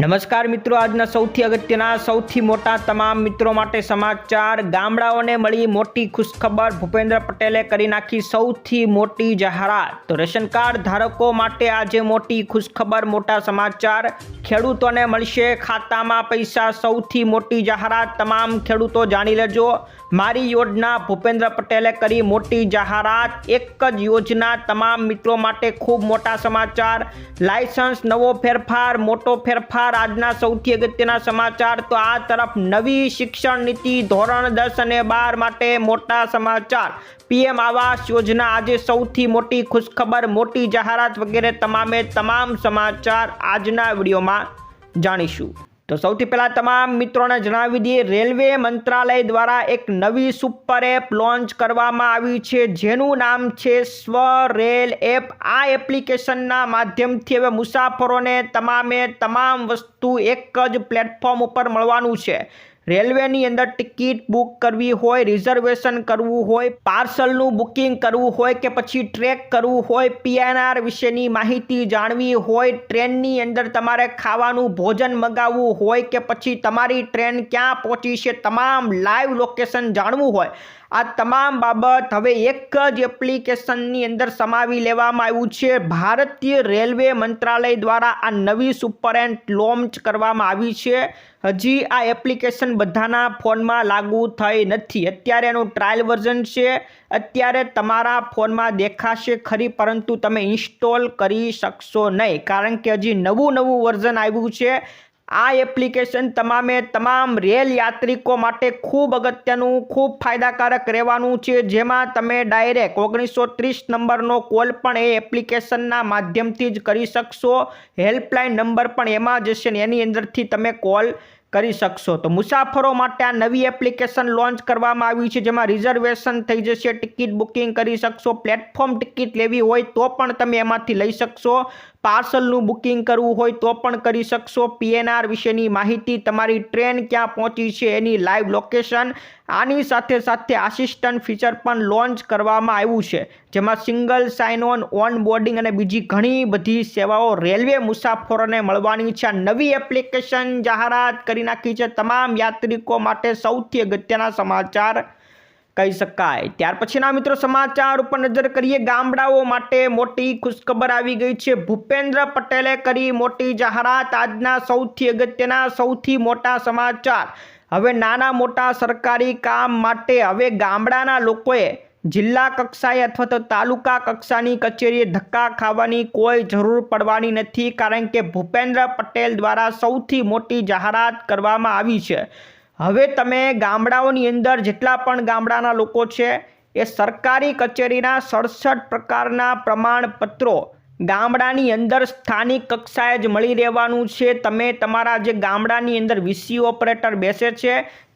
નમસ્કાર મિત્રો, આજના સૌથી અગત્યના, સૌથી મોટા તમામ મિત્રો માટે સમાચાર. ગામડાઓને મળી મોટી ખુશખબર ભૂપેન્દ્ર પટેલે કરી નાખી સૌથી મોટી જાહેરાત. તો રેશન કાર્ડ ધારકો માટે આજે મોટી ખુશખબર, મોટા સમાચાર. ખેડૂતોને મળશે ખાતામાં પૈસા. સૌથી મોટી જાહેરાત તમામ ખેડૂતો જાણી લેજો. મારી યોજના ભૂપેન્દ્ર પટેલે કરી મોટી જાહેરાત. એક જ યોજના તમામ મિત્રો માટે ખૂબ મોટા સમાચાર. લાયસન્સ, નવો ફેરફાર, મોટો ફેરફાર, આજના સૌથી અગત્યના સમાચાર. તો આ તરફ નવી શિક્ષણ નીતિ ધોરણ દસ અને બાર માટે મોટા સમાચાર. પીએમ આવાસ યોજના આજે સૌથી મોટી ખુશખબર, મોટી જાહેરાત વગેરે તમામે તમામ સમાચાર આજના વિડીયોમાં જાણીશું. તો સૌથી પહેલાં તમામ મિત્રોને જણાવી દઈએ, રેલવે મંત્રાલય દ્વારા એક નવી સુપર એપ લોન્ચ કરવામાં આવી છે, જેનું નામ છે સ્વ રેલ એપ. આ એપ્લિકેશનના માધ્યમથી હવે મુસાફરોને તમામે તમામ વસ્તુ એક જ પ્લેટફોર્મ ઉપર મળવાનું છે. રેલવેની અંદર ટિકિટ બુક કરવી હોય, રિઝર્વેશન કરવું હોય, પાર્સલનું બુકિંગ કરવું હોય કે પછી ટ્રેક કરવું હોય પીએનઆર વિશેની માહિતી જાણવી હોય, ટ્રેનની અંદર તમારે ખાવાનું ભોજન મગાવવું હોય કે પછી તમારી ટ્રેન ક્યાં પહોંચી છે, તમામ લાઈવ લોકેશન જાણવું હોય આ તમામ બાબત હવે એક જ એપ્લિકેશનની અંદર સમાવી લેવામાં આવ્યું છે. ભારતીય રેલવે મંત્રાલય દ્વારા આ નવી સુપર એન્ડ લોન્ચ કરવામાં આવી છે. હજી આ એપ્લિકેશન બધાના ફોનમાં લાગુ થઈ નથી. અત્યારે એનું ટ્રાયલ વર્ઝન છે. અત્યારે તમારા ફોનમાં દેખાશે ખરી, પરંતુ તમે ઇન્સ્ટોલ કરી શકશો નહીં. કારણ કે હજી નવું નવું વર્ઝન આવ્યું છે. આ એપ્લિકેશન તમામે તમામ રેલ યાત્રિકો માટે ખૂબ અગત્યનું, ખૂબ ફાયદાકારક રહેવાનું છે. જેમાં તમે ડાયરેક્ટ ઓગણીસો ત્રીસ નંબરનો કોલ પણ એ એપ્લિકેશનના માધ્યમથી જ કરી શકશો. હેલ્પલાઇન નંબર પણ એમાં જ હશે ને એની અંદરથી તમે કોલ કરી શકશો. તો મુસાફરો માટે આ નવી એપ્લિકેશન લોન્ચ કરવામાં આવી છે. જેમાં રિઝર્વેશન થઈ જશે, ટિકિટ બુકિંગ કરી શકશો, પ્લેટફોર્મ ટિકિટ લેવી હોય તો પણ તમે એમાંથી લઈ શકશો. પાર્સલનું બુકિંગ કરવું હોય તો પણ કરી શકશો. પીએનઆર વિશેની માહિતી તમારી ટ્રેન ક્યાં પહોંચી છે એની લાઈવ લોકેશન. આની સાથે સાથે આસિસ્ટન્ટ ફીચર પણ લોન્ચ કરવામાં આવ્યું છે. જેમાં single sign on onboarding અને બીજી ઘણી બધી સેવાઓ રેલવે મુસાફરોને મળવાની છે. નવી એપ્લિકેશન જાહેરાત કરી નાખી છે તમામ યાત્રિકો માટે સૌથી અગત્યના સમાચાર. કહી શકાય. ત્યાર પછીના મિત્રો સમાચાર ઉપર નજર કરીએ. ગામડાઓ માટે મોટી ખુશખબર આવી ગઈ છે. ભૂપેન્દ્ર પટેલે કરી મોટી જાહેરાત. આજના સૌથી અગત્યના, સૌથી મોટા સમાચાર. હવે નાના મોટા સરકારી કામ માટે હવે ગામડાના લોકોએ જિલ્લા કક્ષાએ અથવા તો તાલુકા કક્ષાની કચેરીએ ધક્કા ખાવાની કોઈ જરૂર પડવાની નથી. કારણ કે ભૂપેન્દ્ર પટેલ દ્વારા સૌથી મોટી જાહેરાત કરવામાં આવી છે. હવે તમે ગામડાઓની અંદર જેટલા પણ ગામડાના લોકો છે, એ સરકારી કચેરીના સડસઠ પ્રકારના પ્રમાણપત્રો ગામડાની અંદર સ્થાનિક કક્ષાએ જ મળી રહેવાનું છે. તમે તમારા જે ગામડાની અંદર વીસી ઓપરેટર બેસે છે,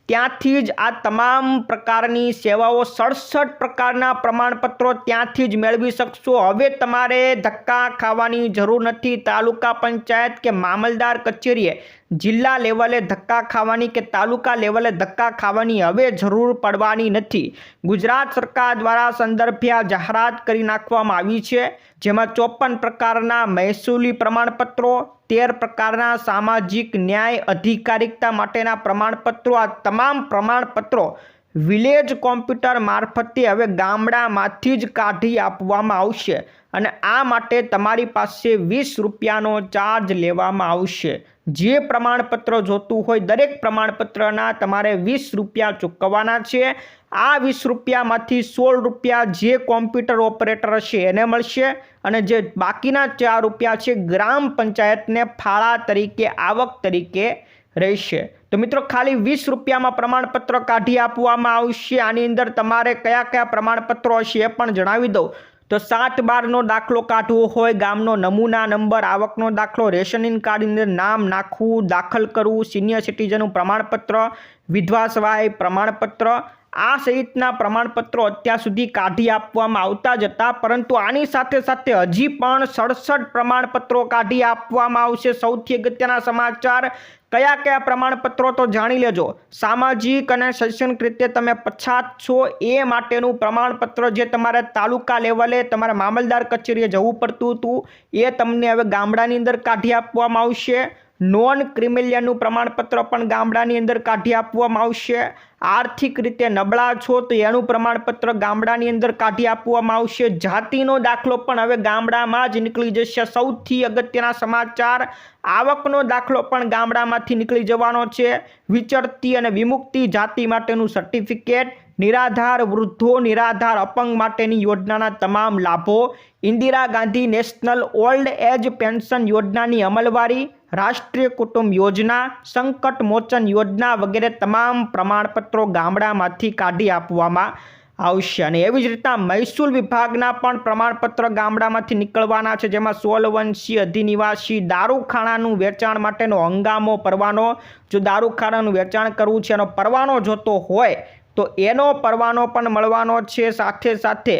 ત્યાંથી જ આ તમામ પ્રકારની સેવાઓ સડસઠ પ્રકારના પ્રમાણપત્રો ત્યાંથી જ મેળવી શકશો. હવે તમારે ધક્કા ખાવાની જરૂર નથી. તાલુકા પંચાયત કે મામલદાર કચેરીએ જિલ્લા લેવલે ધક્કા ખાવાની કે તાલુકા લેવલે ધક્કા ખાવાની હવે જરૂર પડવાની નથી. ગુજરાત સરકાર દ્વારા સંદર્ભ્યા જાહેરાત કરી નાખવામાં આવી છે, જેમાં ચોપન પ્રકારના મહેસૂલી પ્રમાણપત્રો, તેર પ્રકારના સામાજિક ન્યાય અધિકારિકતા માટેના પ્રમાણપત્રો, આ તમામ પ્રમાણપત્રો વિલેજ કોમ્પ્યુટર મારફતે હવે ગામડામાંથી જ કાઢી આપવામાં આવશે અને આ માટે તમારી પાસે વીસ રૂપિયાનો ચાર્જ લેવામાં આવશે. જે પ્રમાણપત્ર જોતું હોય દરેક પ્રમાણપત્રના તમારે વીસ રૂપિયા ચૂકવવાના છે. આ વીસ રૂપિયામાંથી સોળ રૂપિયા જે કોમ્પ્યુટર ઓપરેટર હશે એને મળશે અને જે બાકીના ચાર રૂપિયા છે ગ્રામ પંચાયતને ફાળા તરીકે, આવક તરીકે રહેશે. તો મિત્રો, ખાલી વીસ રૂપિયામાં પ્રમાણપત્ર કાઢી આપવામાં આવશે. આની અંદર તમારે કયા કયા પ્રમાણપત્રો હશે એ પણ જણાવી દઉં. તો સાત બારનો દાખલો કાઢવો હોય, ગામનો નમૂના નંબર, આવકનો દાખલો રેશનિંગ કાર્ડની અંદર નામ નાખવું, દાખલ કરવું, સિનિયર સિટીઝનનું પ્રમાણપત્ર, વિધવા સહાય પ્રમાણપત્ર. આ સહિતના પ્રમાણપત્રો અત્યાર સુધી કાઢી આપવામાં આવતા જ હતા પરંતુ આની સાથે સાથે હજી પણ સડસઠ પ્રમાણપત્રો કાઢી આપવામાં આવશે. સૌથી અગત્યના સમાચાર કયા કયા પ્રમાણપત્રો તો જાણી લેજો. સામાજિક અને શૈક્ષણિક રીતે તમે પછાત છો એ માટેનું પ્રમાણપત્ર જે તમારે તાલુકા લેવલે તમારે મામલદાર કચેરીએ જવું પડતું હતું, એ તમને હવે ગામડાની અંદર કાઢી આપવામાં આવશે. નોન ક્રિમિલિયનનું પ્રમાણપત્ર પણ ગામડાની અંદર કાઢી આપવામાં આવશે. આર્થિક રીતે નબળા છો તો એનું પ્રમાણપત્ર ગામડાની અંદર કાઢી આપવામાં આવશે. જાતિનો દાખલો પણ હવે ગામડામાં જ નીકળી જશે. સૌથી અગત્યના સમાચાર, આવકનો દાખલો પણ ગામડામાંથી નીકળી જવાનો છે. વિચરતી અને વિમુક્તિ જાતિ માટેનું સર્ટિફિકેટ નિરાધાર, વૃદ્ધો, નિરાધાર, અપંગ માટેની યોજનાના તમામ લાભો Indira Gandhi national old age pension યોજનાની અમલવારી, રાષ્ટ્રીય કુટુંબ યોજના, સંકટ મોચન યોજના વગેરે તમામ પ્રમાણપત્રો ગામડામાંથી કાઢી આપવામાં આવશે. અને એવી જ રીતના મહેસૂલ વિભાગના પણ પ્રમાણપત્ર ગામડામાંથી નીકળવાના છે, જેમાં સોલવંશી અધિનિવાસી દારૂખાણાનું વેચાણ માટેનો હંગામો, પરવાનો જો દારૂખાણાનું વેચાણ કરવું છે, એનો પરવાનો જોતો હોય તો એનો પરવાનો પણ મળવાનો છે. સાથે સાથે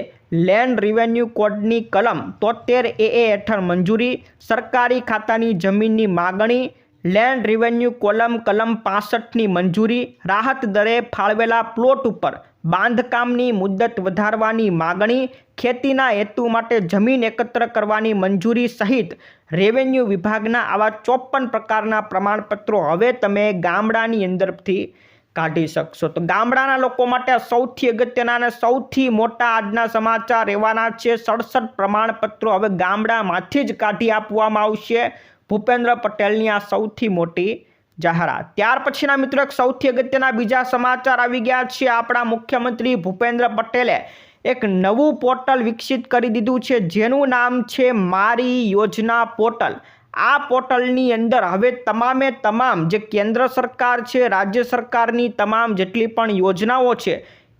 લેન્ડ રિવેન્યુ કોડની કલમ તોતેર એ એ હેઠળ મંજૂરી, સરકારી ખાતાની જમીનની માગણી, લેન્ડ રિવેન્યુ કોલમ કલમ પાસઠની મંજૂરી, રાહત દરે ફાળવેલા પ્લોટ ઉપર બાંધકામની મુદ્દત વધારવાની માગણી, ખેતીના હેતુ માટે જમીન એકત્ર કરવાની મંજૂરી સહિત રેવન્યુ વિભાગના આવા ચોપન પ્રકારના પ્રમાણપત્રો હવે તમે ગામડાની અંદરથી કાઢી શકશો. તો ગામડાના લોકો માટે સૌથી અગત્યના અને સૌથી મોટા આજના સમાચાર રહેવાના છે, સડસઠ પ્રમાણપત્રો હવે ગામડામાંથી જ કાઢી આપવામાં આવશે. ભૂપેન્દ્ર પટેલની આ સૌથી મોટી જાહેરાત. ત્યાર પછીના મિત્રો એક સૌથી અગત્યના બીજા સમાચાર આવી ગયા છે. આપણા મુખ્યમંત્રી ભૂપેન્દ્ર પટેલે એક નવું પોર્ટલ વિકસિત કરી દીધું છે, જેનું નામ છે મારી યોજના પોર્ટલ. આ પોર્ટલની અંદર હવે તમામે તમામ જે કેન્દ્ર સરકાર છે, રાજ્ય સરકારની તમામ જેટલી પણ યોજનાઓ છે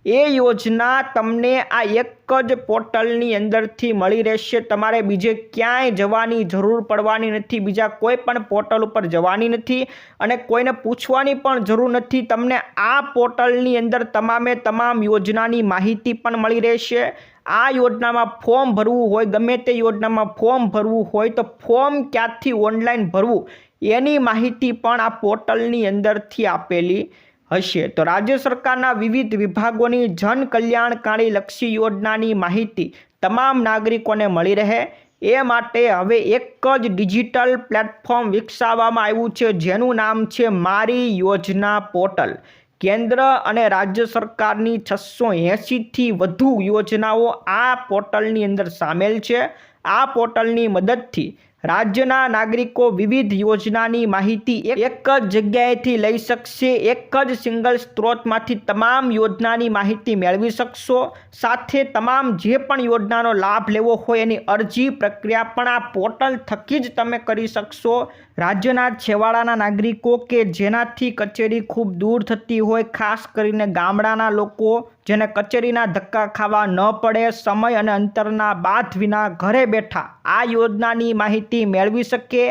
એ યોજના તમને આ એક જ પોર્ટલની અંદરથી મળી રહેશે. તમારે બીજે ક્યાંય જવાની જરૂર પડવાની નથી. બીજા કોઈ પણ પોર્ટલ ઉપર જવાની નથી અને કોઈને પૂછવાની પણ જરૂર નથી. તમને આ પોર્ટલની અંદર તમામે તમામ યોજનાની માહિતી પણ મળી રહેશે. આ યોજનામાં ફોર્મ ભરવું હોય, ગમે તે યોજનામાં ફોર્મ ભરવું હોય તો ફોર્મ ક્યાંથી ઓનલાઈન ભરવું એની માહિતી પણ આ પોર્ટલની અંદરથી આપેલી હશે. તો રાજ્ય સરકારના વિવિધ વિભાગોની જન કલ્યાણકારી લક્ષી યોજનાની માહિતી તમામ નાગરિકોને મળી રહે. એ માટે હવે એક જ ડિજિટલ પ્લેટફોર્મ વિકસાવવામાં આવ્યું છે, જેનું નામ છે મારી યોજના પોર્ટલ. કેન્દ્ર અને રાજ્ય સરકારની છસો એંશીથી વધુ યોજનાઓ આ પોર્ટલની અંદર સામેલ છે. આ પોર્ટલની મદદથી રાજ્યના નાગરિકો વિવિધ યોજનાની માહિતી એક જ જગ્યાએથી લઈ શકશે. એક જ સિંગલ સ્ત્રોતમાંથી તમામ યોજનાની માહિતી મેળવી શકશો. સાથે તમામ જે પણ યોજનાનો લાભ લેવો હોય એની અરજી પ્રક્રિયા પણ આ પોર્ટલ થકી જ તમે કરી શકશો. રાજ્યના છેવાડાના નાગરિકો કે જેનાથી કચેરી ખૂબ દૂર થતી હોય, ખાસ કરીને ગામડાના લોકો જેને કચેરીના ધક્કા ખાવા ન પડે, સમય અને અંતરના બાથ વિના ઘરે બેઠા આ યોજનાની માહિતી મેળવી શકે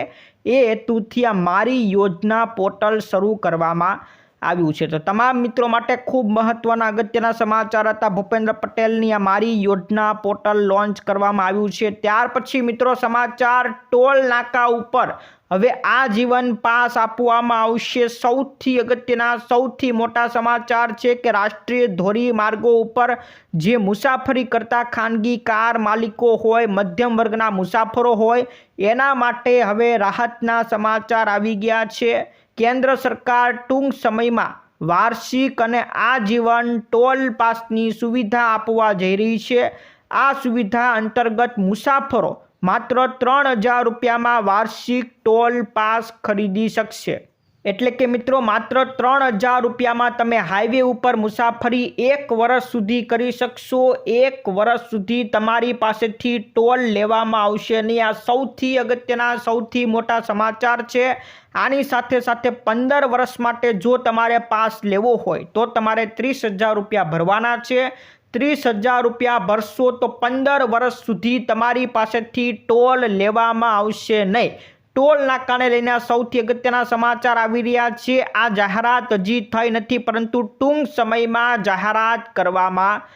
એ હેતુથી આ મારી યોજના પોર્ટલ શરૂ કરવામાં આવ્યું છે. તો તમામ મિત્રો માટે ખૂબ મહત્ત્વના અગત્યના સમાચાર હતા. ભૂપેન્દ્ર પટેલની આ મારી યોજના પોર્ટલ લોન્ચ કરવામાં આવ્યું છે. ત્યાર પછી મિત્રો સમાચાર ટોલ નાકા ઉપર હવે આ જીવન પાસ આપવામાં આવશે. સૌથી અગત્યના, સૌથી મોટા સમાચાર છે કે રાષ્ટ્રીય ધોરી માર્ગો ઉપર જે મુસાફરી કરતા ખાનગી કાર માલિકો હોય, મધ્યમ વર્ગના મુસાફરો હોય, એના માટે હવે રાહતના સમાચાર આવી ગયા છે. કેન્દ્ર સરકાર ટૂંક સમયમાં વાર્ષિક અને આજીવન ટોલ પાસની સુવિધા આપવા જઈ રહી છે. આ સુવિધા અંતર્ગત મુસાફરો માત્ર ત્રણ હજાર રૂપિયામાં વાર્ષિક ટોલ પાસ ખરીદી શકશે. એટલે કે મિત્રો, માત્ર ત્રણ હજાર રૂપિયામાં તમે હાઈવે ઉપર મુસાફરી એક વર્ષ સુધી કરી શકશો. એક વર્ષ સુધી તમારી પાસેથી ટોલ લેવામાં આવશે. નહીં આ સૌથી અગત્યના, સૌથી મોટા સમાચાર છે. આની સાથે સાથે પંદર વર્ષ માટે જો તમારે પાસ લેવો હોય, તો તમારે ત્રીસ હજાર રૂપિયા ભરવાના છે. ત્રીસ હજાર રૂપિયા ભરશો તો પંદર વર્ષ સુધી તમારી પાસેથી ટોલ લેવામાં આવશે નહીં. ટોલ નાકાને લઈને સૌથી અગત્યના સમાચાર આવી રહ્યા છે. આ જાહેરાત હજી થઈ નથી, પરંતુ ટૂંક સમયમાં જાહેરાત કરવામાં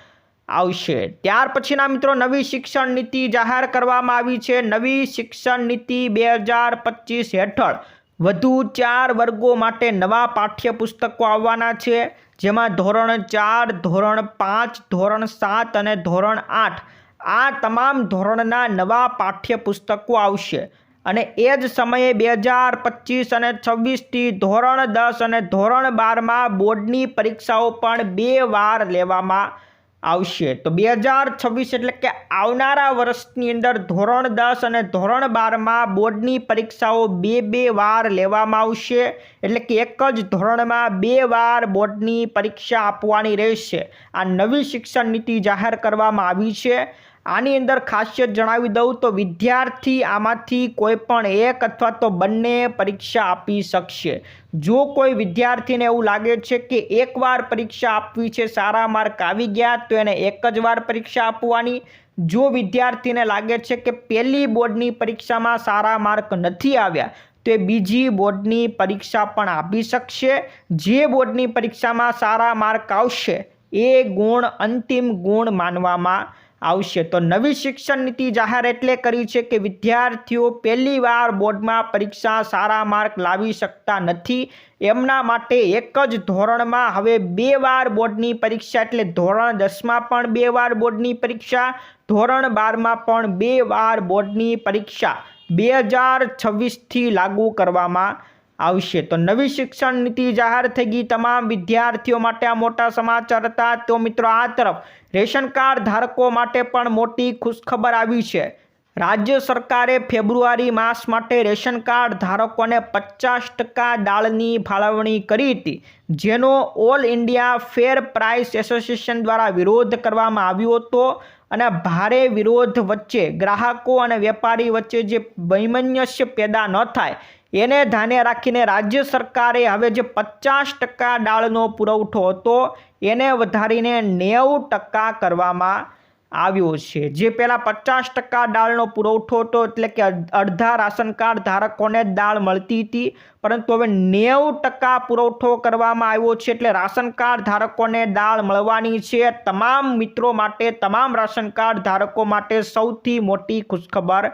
આવશે. ત્યાર પછીના મિત્રો, નવી શિક્ષણ નીતિ જાહેર કરવામાં આવી છે. નવી શિક્ષણ નીતિ બે હજાર પચીસ હેઠળ વધુ ચાર વર્ગો માટે નવા પાઠ્યપુસ્તકો આવવાના છે. જેમાં ધોરણ ચાર, ધોરણ પાંચ, ધોરણ સાત અને ધોરણ આઠ આ તમામ ધોરણના નવા પાઠ્યપુસ્તકો આવશે. અને એ જ સમયે બે હજાર પચીસ અને છવ્વીસથી ધોરણ દસ અને ધોરણ બારમાં બોર્ડની પરીક્ષાઓ પણ બે વાર લેવામાં આવશે. તો બે હજાર છવ્વીસ એટલે કે આવનારા વર્ષની અંદર ધોરણ દસ અને ધોરણ બારમાં બોર્ડની પરીક્ષાઓ બે બે વાર લેવામાં આવશે. એટલે કે એક જ ધોરણમાં બે વાર બોર્ડની પરીક્ષા આપવાની રહેશે. આ નવી શિક્ષણ નીતિ જાહેર કરવામાં આવી છે. આની અંદર ખાસિયત જણાવી દઉં તો વિદ્યાર્થી આમાંથી કોઈ પણ એક અથવા તો બંને પરીક્ષા આપી શકશે. જો કોઈ વિદ્યાર્થીને એવું લાગે છે કે એકવાર પરીક્ષા આપવી છે, સારા માર્ક આવી ગયા, તો એને એક જ વાર પરીક્ષા આપવાની. જો વિદ્યાર્થીને લાગે છે કે પહેલી બોર્ડની પરીક્ષામાં સારા માર્ક નથી આવ્યા, તે બીજી બોર્ડની પરીક્ષા પણ આપી શકશે. જે બોર્ડની પરીક્ષામાં સારા માર્ક આવશે, એ ગુણ અંતિમ ગુણ માનવામાં આવશે. તો નવી શિક્ષણ નીતિ જાહેર એટલે કરી છે કે વિદ્યાર્થીઓ પહેલી વાર બોર્ડમાં પરીક્ષા સારા માર્ક લાવી શકતા નથી. એમના માટે એક જ ધોરણમાં હવે બે વાર બોર્ડની પરીક્ષા એટલે ધોરણ દસમાં પણ બે વાર બોર્ડની પરીક્ષા, ધોરણ બારમાં પણ બે વાર બોર્ડની પરીક્ષા. બે હજાર છવ્વીસથી લાગુ કરવામાં આવશે. તો નવી શિક્ષણ નીતિ જાહેર થઈ ગઈ. તમામ વિદ્યાર્થીઓ માટે આ મોટા સમાચાર હતા. તો મિત્રો, આ તરફ રેશન કાર્ડ ધારકો માટે પણ મોટી ખુશખબર આવી છે. રાજ્ય સરકારે ફેબ્રુઆરી માસ માટે રેશન કાર્ડ ધારકોને પચાસ ટકા દાળની ફાળવણી કરી હતી, જેનો all India fair price association દ્વારા વિરોધ કરવામાં આવ્યો હતો અને ભારે વિરોધ વચ્ચે ગ્રાહકો અને વેપારી વચ્ચે જે વૈમનસ્ય પેદા ન થાય એને ધ્યાને રાખીને રાજ્ય સરકારે હવે જે પચાસ ટકા દાળનો પુરવઠો હતો, એને વધારીને નેવું ટકા કરવામાં આવ્યો છે. જે પહેલાં પચાસ ટકા દાળનો પુરવઠો હતો, એટલે કે અડધા રાશન કાર્ડ ધારકોને દાળ મળતી હતી, પરંતુ હવે નેવું ટકા પુરવઠો કરવામાં આવ્યો છે, એટલે રાશન કાર્ડ ધારકોને દાળ મળવાની છે. તમામ મિત્રો માટે, તમામ રાશન કાર્ડ ધારકો માટે સૌથી મોટી ખુશખબર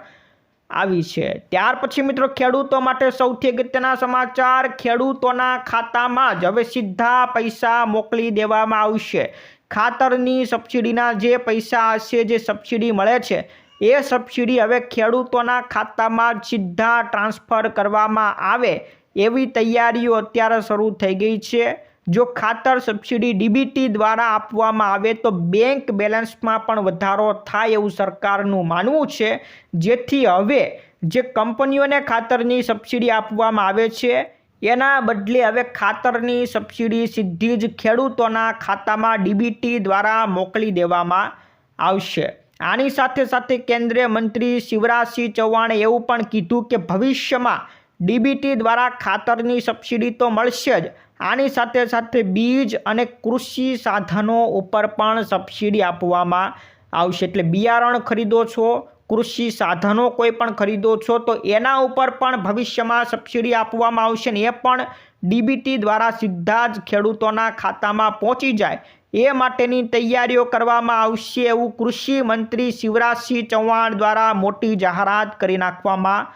આવી છે. ત્યાર પછી મિત્રો, ખેડૂતો માટે સૌથી અગત્યના સમાચાર, ખેડૂતોના ખાતામાં જ હવે સીધા પૈસા મોકલી દેવામાં આવશે. ખાતરની સબસિડીના જે પૈસા હશે, જે સબસિડી મળે છે, એ સબસિડી હવે ખેડૂતોના ખાતામાં જ સીધા ટ્રાન્સફર કરવામાં આવે એવી તૈયારીઓ અત્યારે શરૂ થઈ ગઈ છે. જો ખાતર સબસિડી ડીબીટી દ્વારા આપવામાં આવે તો બેંક બેલેન્સમાં પણ વધારો થાય એવું સરકારનું માનવું છે. જેથી હવે જે કંપનીઓને ખાતરની સબસિડી આપવામાં આવે છે, એના બદલે હવે ખાતરની સબસિડી સીધી જ ખેડૂતોના ખાતામાં ડીબીટી દ્વારા મોકલી દેવામાં આવશે. આની સાથે સાથે કેન્દ્રીય મંત્રી શિવરાજસિંહ ચૌહાણે એવું પણ કીધું કે ભવિષ્યમાં ડીબીટી દ્વારા ખાતરની સબસિડી તો મળશે જ આની સાથે સાથે બીજ અને કૃષિ સાધનો ઉપર પણ સબસિડી આપવામાં આવશે. એટલે બિયારણ ખરીદો છો, કૃષિ સાધનો કોઈ પણ ખરીદો છો, તો એના ઉપર પણ ભવિષ્યમાં સબસિડી આપવામાં આવશે ને એ પણ ડીબીટી દ્વારા સીધા જ ખેડૂતોના ખાતામાં પહોંચી જાય. એ માટેની તૈયારીઓ કરવામાં આવશે એવું કૃષિ મંત્રી શિવરાજસિંહ ચૌહાણ દ્વારા મોટી જાહેરાત કરી નાખવામાં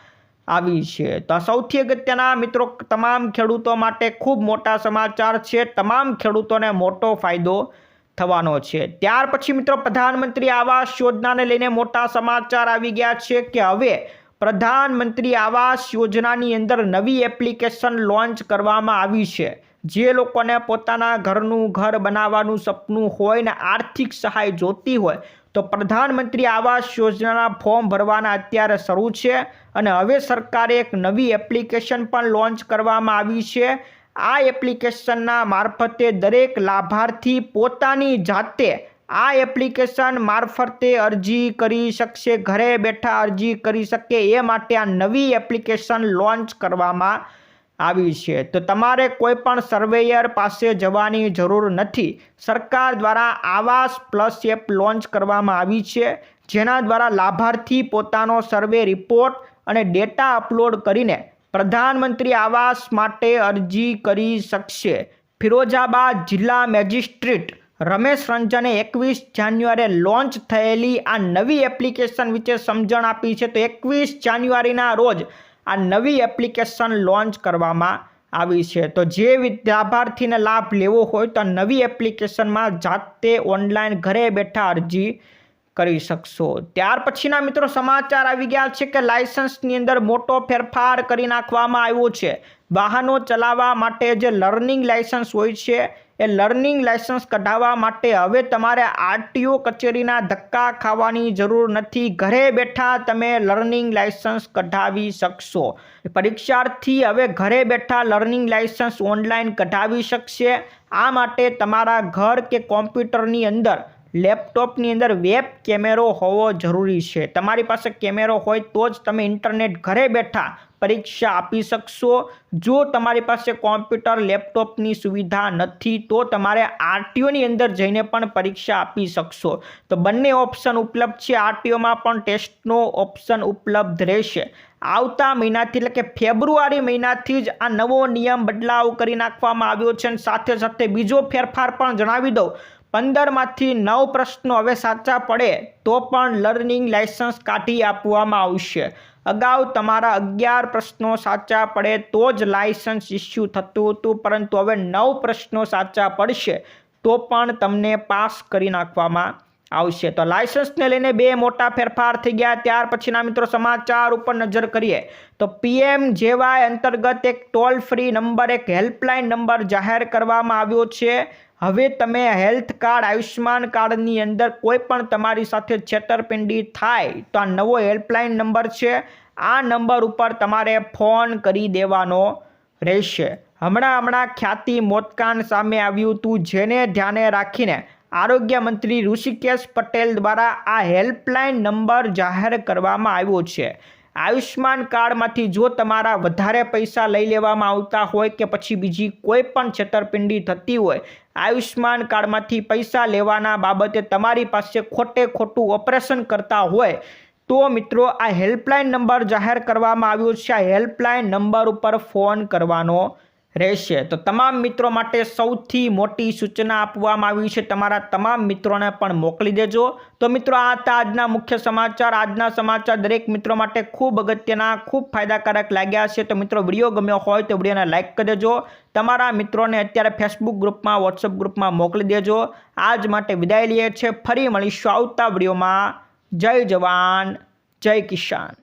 આવી છે. તો સૌથી અગત્યના મિત્રો, તમામ ખેડૂતો માટે ખૂબ મોટા સમાચાર છે. તમામ ખેડૂતોને મોટો ફાયદો થવાનો છે. ત્યાર પછી મિત્રો, પ્રધાનમંત્રી આવાસ યોજનાને લઈને મોટા સમાચાર આવી ગયા છે કે હવે પ્રધાનમંત્રી આવાસ યોજનાની અંદર નવી એપ્લિકેશન લોન્ચ કરવામાં આવી છે. જે લોકોને પોતાના ઘરનું ઘર બનાવવાનું સપનું હોય ને આર્થિક સહાય જોતી હોય, તો પ્રધાનમંત્રી આવાસ યોજનાના ફોર્મ ભરવાના અત્યારે શરૂ છે. અને હવે સરકારે એક નવી એપ્લિકેશન પણ લોન્ચ કરવામાં આવી છે. આ એપ્લિકેશનના મારફતે દરેક લાભાર્થી પોતાની જાતે આ એપ્લિકેશન મારફતે અરજી કરી શકશે, ઘરે બેઠા અરજી કરી શકે એ માટે આ નવી એપ્લિકેશન લોન્ચ કરવામાં આવી છે. તો તમારે કોઈ પણ સર્વેયર પાસે જવાની જરૂર નથી. સરકાર દ્વારા આવાસ પ્લસ એપ લોન્ચ કરવામાં આવી છે, જેના દ્વારા લાભાર્થી પોતાનો સર્વે રિપોર્ટ અને ડેટા અપલોડ કરીને પ્રધાનમંત્રી આવાસ માટે અરજી કરી શકશે. ફિરોઝાબાદ જિલ્લા મેજિસ્ટ્રેટ રમેશ રંજને એકવીસ જાન્યુઆરીએ લોન્ચ થયેલી આ નવી એપ્લિકેશન વિશે સમજણ આપી છે. તો એકવીસ જાન્યુઆરીના રોજ આ નવી એપ્લિકેશન લોન્ચ કરવામાં આવી છે. તો જે લાભાર્થીને લાભ લેવો હોય તો નવી એપ્લિકેશનમાં જાતે ઓનલાઈન ઘરે બેઠા અરજી કરી શકશો. ત્યાર પછીના મિત્રો સમાચાર આવી ગયા છે કે લાયસન્સની અંદર મોટો ફેરફાર કરી નાખવામાં આવ્યો છે. વાહનો ચલાવવા માટે જે લર્નિંગ લાયસન્સ હોય છે, એ લર્નિંગ લાયસન્સ કઢાવવા માટે હવે તમારે આરટીઓ કચેરીના ધક્કા ખાવાની જરૂર નથી. ઘરે બેઠા તમે લર્નિંગ લાયસન્સ કઢાવી શકશો. પરીક્ષાર્થી હવે ઘરે બેઠા લર્નિંગ લાયસન્સ ઓનલાઈન કઢાવી શકશે. આ માટે તમારા ઘર કે કોમ્પ્યુટરની અંદર લેપટોપની અંદર વેબ કેમેરો હોવો જરૂરી છે. તમારી પાસે કેમેરો હોય તો જ તમે ઇન્ટરનેટ ઘરે બેઠા પરીક્ષા આપી શકશો. જો તમારી પાસે કોમ્પ્યુટર, લેપટોપની સુવિધા નથી, તો તમારે આરટીઓની અંદર જઈને પણ પરીક્ષા આપી શકશો. તો બંને ઓપ્શન ઉપલબ્ધ છે. આરટીઓમાં પણ ટેસ્ટનો ઓપ્શન ઉપલબ્ધ રહેશે. આવતા મહિનાથી એટલે કે ફેબ્રુઆરી મહિનાથી જ આ નવો નિયમ બદલાવ કરી નાખવામાં આવ્યો છે અને સાથે સાથે બીજો ફેરફાર પણ જણાવી દઉં. પંદરમાંથી નવ પ્રશ્નો હવે સાચા પડે, તો પણ લર્નિંગ લાયસન્સ કાઢી આપવામાં આવશે. અગાઉ તમારા અગિયાર પ્રશ્નો સાચા પડે તો જ લાયસન્સ ઇસ્યુ થતું હતું, પરંતુ હવે નવ પ્રશ્નો સાચા પડશે, તો પણ તમને પાસ કરી નાખવામાં આવશે. તો લાયસન્સને લઈને બે મોટા ફેરફાર થઈ ગયા, ત્યાર પછીના મિત્રો સમાચાર ઉપર નજર કરીએ. તો પીએમ જેવાય અંતર્ગત એક ટોલ ફ્રી નંબર, એક હેલ્પલાઇન નંબર જાહેર કરવામાં આવ્યો છે. હવે તમે હેલ્થ કાર્ડ, આયુષ્યમાન કાર્ડની અંદર કોઈ પણ તમારી સાથે છેતરપિંડી થાય તો આ નવો હેલ્પલાઇન નંબર છે. આ નંબર ઉપર તમારે ફોન કરી દેવાનો રહેશે. હમણાં હમણાં ખ્યાતિ મોતકાન સામે આવ્યું હતું જેને ધ્યાને રાખીને આરોગ્ય મંત્રી ઋષિકેશ પટેલ દ્વારા આ હેલ્પલાઇન નંબર જાહેર કરવામાં આવ્યો છે. આયુષ્માન કાર્ડમાંથી જો તમારા વધારે પૈસા લઈ લેવામાં આવતા હોય કે પછી બીજી કોઈ પણ છેતરપિંડી થતી હોય આયુષ્માન કાર્ડમાંથી પૈસા લેવાના બાબતે તમારી પાસે ખોટે ખોટું ઓપરેશન કરતા હોય તો મિત્રો આ હેલ્પલાઇન નંબર જાહેર કરવામાં આવ્યો છે. આ હેલ્પલાઇન નંબર ઉપર ફોન કરવાનો રહેશે. તો તમામ મિત્રો માટે સૌથી મોટી સૂચના આપવામાં આવી છે. તમારા તમામ મિત્રોને પણ મોકલી દેજો. તો મિત્રો, આ હતા આજના મુખ્ય સમાચાર. આજના સમાચાર દરેક મિત્રો માટે ખૂબ અગત્યના, ખૂબ ફાયદાકારક લાગ્યા છે. તો મિત્રો, વીડિયો ગમ્યો હોય તો વિડીયોને લાઇક કરી દેજો. તમારા મિત્રોને અત્યારે ફેસબુક ગ્રુપમાં વોટ્સઅપ ગ્રુપમાં મોકલી દેજો. આજ માટે વિદાય લઈએ છે ફરી મળીશું આવતા વિડીયોમાં. જય જવાન, જય કિસાન.